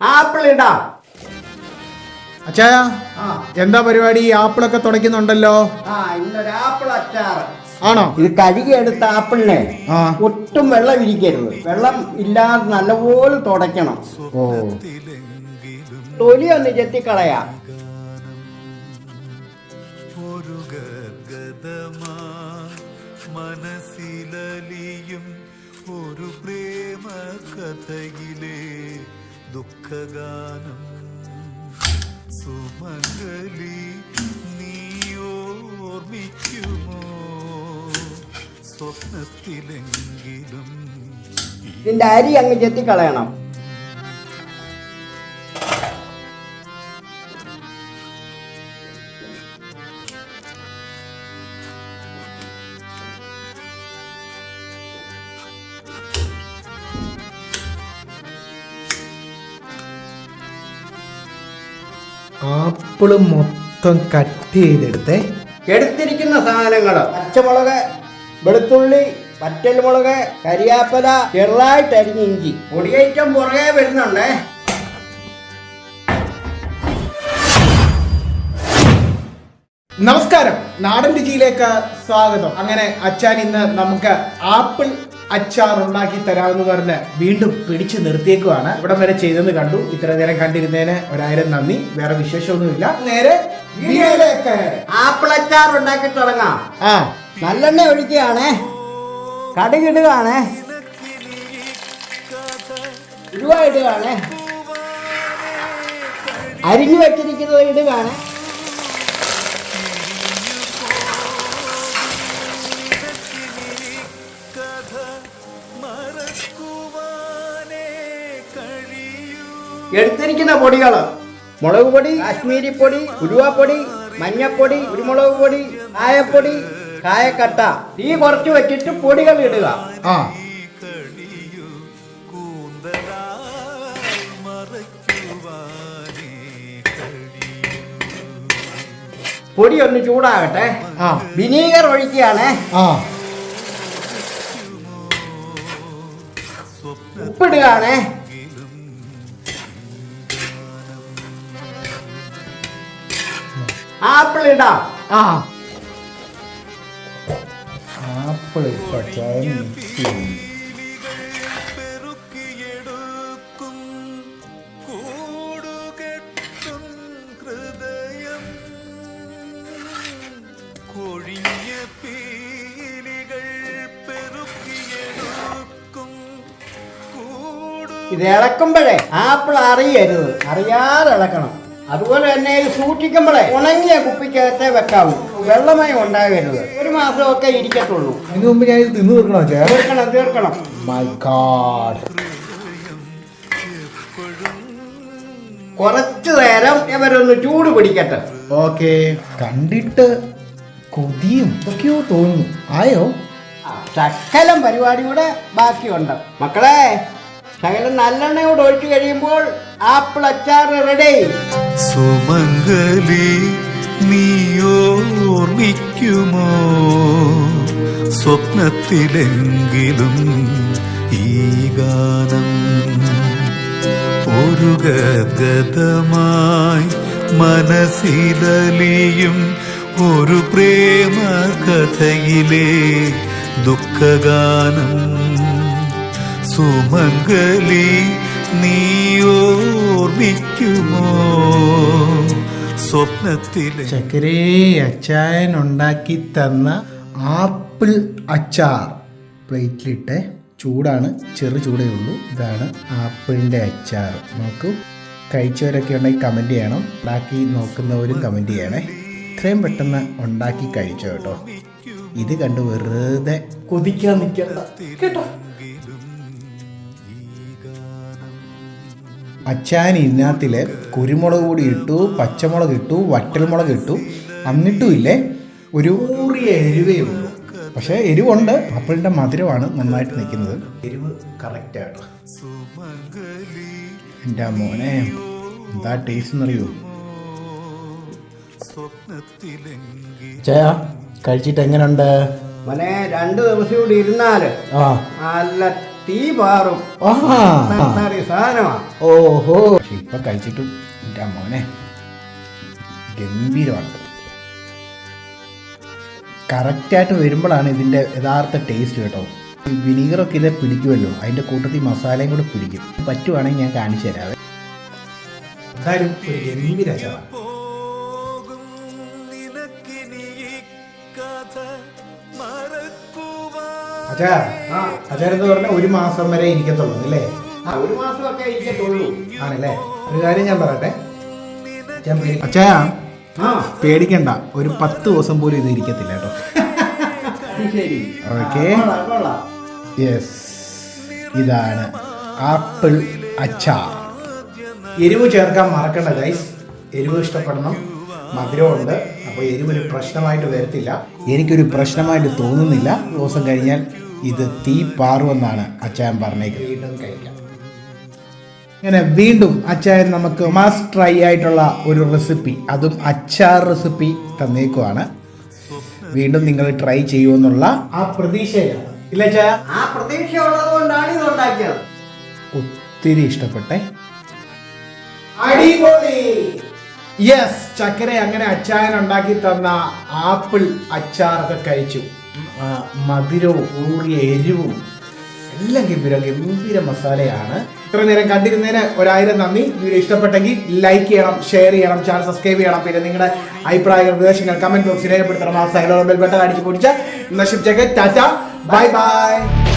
Apple ഇടാം. അച്ചായ ആ. എന്താ പരിപാടി? ഈ ആപ്പിളൊക്കെ തുടയ്ക്കുന്നുണ്ടല്ലോ. ആ ഇന്നൊരു ആപ്പിൾ അച്ചാർ ആണോ? ഇത് കഴുകിയെടുത്ത ആപ്പിളിനെ ഒട്ടും വെള്ളം ഇരിക്കരുത്. വെള്ളം ഇല്ലാതെ നല്ലപോലെ തുടയ്ക്കണം. ഓ. തൊലി ഒന്ന് ചെത്തിക്കളയാം. മനസ്സിലലിയും ഒരു പ്രേമ കഥയിലെ ദുഃഖഗാനം. സുമംഗലി നീയോർമ്മിക്കുമോ സ്വപ്നത്തിലെങ്കിലും ഇതിന്റെ അരി അങ്ങ് ചെത്തിക്കളയണം. ആപ്പിൾ മൊത്തം കട്ട് ചെയ്തെടുത്തേ. എടുത്തിരിക്കുന്ന സാധനങ്ങൾ പച്ചമുളക് വെളുത്തുള്ളി പറ്റൽമുളക് കരിയാപ്പല ചെറുതായിട്ട് അരിഞ്ഞ ഇഞ്ചി. പൊടിയേറ്റം പുറകെ വരുന്നുണ്ടേ. നമസ്കാരം. നാടൻ രുചിയിലേക്ക് സ്വാഗതം. അങ്ങനെ അച്ഛൻ ഇന്ന് നമുക്ക് ആപ്പിൾ അച്ചാർ ഉണ്ടാക്കി തരാമെന്ന് പറഞ്ഞ് വീണ്ടും പിടിച്ചു നിർത്തിയേക്കുവാണ്. ഇവിടം വരെ ചെയ്തെന്ന് കണ്ടു. ഇത്ര നേരം കണ്ടിരുന്നതിന് ഒരായിരം നന്ദി. വേറെ വിശേഷമൊന്നുമില്ല. നേരെ ആപ്പിൾ അച്ചാർ ഉണ്ടാക്കി തുടങ്ങാം. ആ. നല്ലെണ്ണ ഒഴിക്കുകയാണേ. കടുകിടുകയാണേ അരിഞ്ഞു വെച്ചിരിക്കുന്നത് ഇടുകയാണ്. എടുത്തിരിക്കുന്ന പൊടികൾ മുളക് പൊടി കാശ്മീരി പൊടി ഉരുവാപ്പൊടി മഞ്ഞപ്പൊടി കുരുമുളക് പൊടി കായപ്പൊടി കായക്കട്ട. തീ കുറച്ച് വെച്ചിട്ട് പൊടികൾ ഇടുക. ആ. പൊടി ഒന്ന് ചൂടാകട്ടെ. ആ. വിനീഗർ ഒഴിക്കുകയാണ്. ആ. ഉപ്പിടുകയാണേ. ആപ്പിൾ ഇടാ ആ ആപ്പിൾ ഇത് ഇളക്കുമ്പോഴേ ആപ്പിൾ അറിയരുത്. അറിയാതെ ഇളക്കണം. അതുപോലെ തന്നെ ഇത് സൂക്ഷിക്കുമ്പോഴേ ഉണങ്ങിയ കുപ്പിക്കകത്തെ വെക്കാവൂ. വെള്ളമായി ഉണ്ടാകരുത്. ഒരു മാസമൊക്കെ ഇരിക്കത്തുള്ളൂ. ഇതിനു മുമ്പ് ഞാൻ ഇത് തിന്നു തീർക്കണോ തീർക്കണം തീർക്കണം. മൈ ഗാഡ് കുറച്ചു നേരം ഇവരൊന്ന് ചൂട് പിടിക്കട്ടെ. ഓക്കെ കണ്ടിട്ട് കൊതിയും ഒക്കെയോ തോന്നുന്നു. ആയോ? ശകലം പരിപാടി കൂടെ ബാക്കിയുണ്ട്. മക്കളെ ശകലം നല്ലെണ്ണയോട് ഒഴിച്ചു കഴിയുമ്പോൾ ആപ്പിൾ അച്ചാർ റെഡി സുമംഗലി നീയോർമ്മിക്കുമോ സ്വപ്നത്തിലെങ്കിലും ഈ ഗാനം ഒരു ഗദ്ഗതമായി മനസ്സിലലിയും ഒരു പ്രേമ കഥയിലെ ദുഃഖഗാനം. സുമംഗലി നീയോർമ്മിക്കുമോ? സ്വപ്നത്തിലെ ചക്കരേ അച്ചായൻ ഉണ്ടാക്കി തന്ന ആപ്പിൾ അച്ചാർ പ്ലേറ്റിലിട്ട് ചൂടാണ് ചെറു ചൂടേ ഉള്ളൂ. ഇതാണ് ആപ്പിളിന്റെ അച്ചാർ. നോക്കൂ കഴിച്ചവരൊക്കെ ഉണ്ടെങ്കിൽ കമന്റ് ചെയ്യണം. ഉണ്ടാക്കി നോക്കുന്നവരും കമന്റ് ചെയ്യണേ. ഇത്രയും പെട്ടെന്ന് ഉണ്ടാക്കി കഴിച്ചോ കേട്ടോ. ഇത് കണ്ട് വെറുതെ കൊതിക്കാൻ നിൽക്കണ്ട. കേട്ടോ? അച്ചാൻ ഇതിനകത്തിൽ കുരുമുളക് കൂടി ഇട്ടു പച്ചമുളക് ഇട്ടു വറ്റൽമുളക് ഇട്ടു. എന്നിട്ടും ഇല്ലേ ഒരു ഊറിയ എരിവേ ഉള്ളൂ. പക്ഷേ എരിവുണ്ട്. ആപ്പിളിന്റെ മധുരമാണ് നന്നായിട്ട് നിൽക്കുന്നത്. എരിവ് കറക്റ്റാണ്. എന്റെ മോനെ എന്താ ടേസ്റ്റ് എന്നറിയോ? ചായ കഴിച്ചിട്ട് എങ്ങനെയുണ്ട് മോനെ രണ്ട് ദിവസം കൂടി ഇരുന്നാൽ. ആ. നല്ല തീ പാറും. സാധനമാണ് ഓഹോ. പക്ഷെ ഇപ്പൊ കഴിച്ചിട്ടും. എന്റെ മോനെ ഗംഭീരമാണ്. കറക്റ്റായിട്ട് വരുമ്പോഴാണ് ഇതിന്റെ യഥാർത്ഥ ടേസ്റ്റ് കേട്ടോ. ഈ വിനീഗറൊക്കെ ഇതേ പിടിക്കുമല്ലോ അതിന്റെ കൂട്ടത്തിൽ മസാലയും കൂടെ പിടിക്കും. പറ്റുവാണെങ്കിൽ ഞാൻ കാണിച്ചു തരാം എന്തായാലും ഒരു ഗംഭീര അച്ചാറാണ് അച്ഛാ ആ അച്ചാരെന്ന് പറഞ്ഞാൽ ഒരു മാസം വരെ ഇരിക്കത്തുള്ളൂ അല്ലേ? ഒരു മാസമൊക്കെ ഇരിക്കത്തുള്ളൂ. ആണല്ലേ? ഒരു കാര്യം ഞാൻ പറയട്ടെ. അച്ഛാ പേടിക്കണ്ട. ഒരു പത്ത് ദിവസം പോലും ഇത് ഇരിക്കത്തില്ല കേട്ടോ. ഓക്കേ. യെസ് ഇതാണ് ആപ്പിൾ അച്ചാർ. എരിവ് ചേർക്കാൻ മറക്കണ്ട ഗൈസ് എരിവ് ഇഷ്ടപ്പെടണം. മധുരമുണ്ട്. അപ്പോൾ എരിവ് ഒരു പ്രശ്നമായിട്ട് വരത്തില്ല. എനിക്കൊരു പ്രശ്നമായിട്ട് തോന്നുന്നില്ല. ദിവസം കഴിഞ്ഞാൽ ഇത് തീ പാറുമെന്നാണ് അച്ചായൻ പറഞ്ഞേക്കുന്നത്. വീണ്ടും കഴിക്കാം. ഇങ്ങനെ വീണ്ടും അച്ചായൻ നമുക്ക് മസ്റ്റ് ട്രൈ ആയിട്ടുള്ള ഒരു റെസിപ്പി അതും അച്ചാർ റെസിപ്പി തന്നേക്കുവാണ്. വീണ്ടും നിങ്ങൾ ട്രൈ ചെയ്യുമെന്നുള്ള ആ പ്രതീക്ഷയാണ് ഇല്ല ചായ ആ പ്രതീക്ഷ ഉള്ളതുകൊണ്ടാണ് ഇത് ഉണ്ടാക്കിയത്. ഒത്തിരി ഇഷ്ടപ്പെട്ടെ. അടിപൊളി. യെസ് ചക്കര അങ്ങനെ അച്ചായൻ ഉണ്ടാക്കി തന്ന ആപ്പിൾ അച്ചാറൊക്കെ കഴിച്ചു. മധുരവും ഊറിയ എരിവും എല്ലാം ഗംഭീര ഗംഭീര മസാലയാണ്. ഇത്ര നേരം കണ്ടിരുന്നതിന് ഒരായിരം നന്ദി. വീഡിയോ ഇഷ്ടപ്പെട്ടെങ്കിൽ ലൈക്ക് ചെയ്യണം ഷെയർ ചെയ്യണം ചാനൽ സബ്സ്ക്രൈബ് ചെയ്യണം. പിന്നെ നിങ്ങളുടെ അഭിപ്രായങ്ങൾ നിർദ്ദേശങ്ങൾ കമന്റ് ബോക്സിൽ രേഖപ്പെടുത്തണം. ആ സൈലോ ബെൽ ബട്ടൺ അടിച്ച് പൊടിച്ച നശിപ്പിച്ചേക്ക്. ടാറ്റ. Bye bye.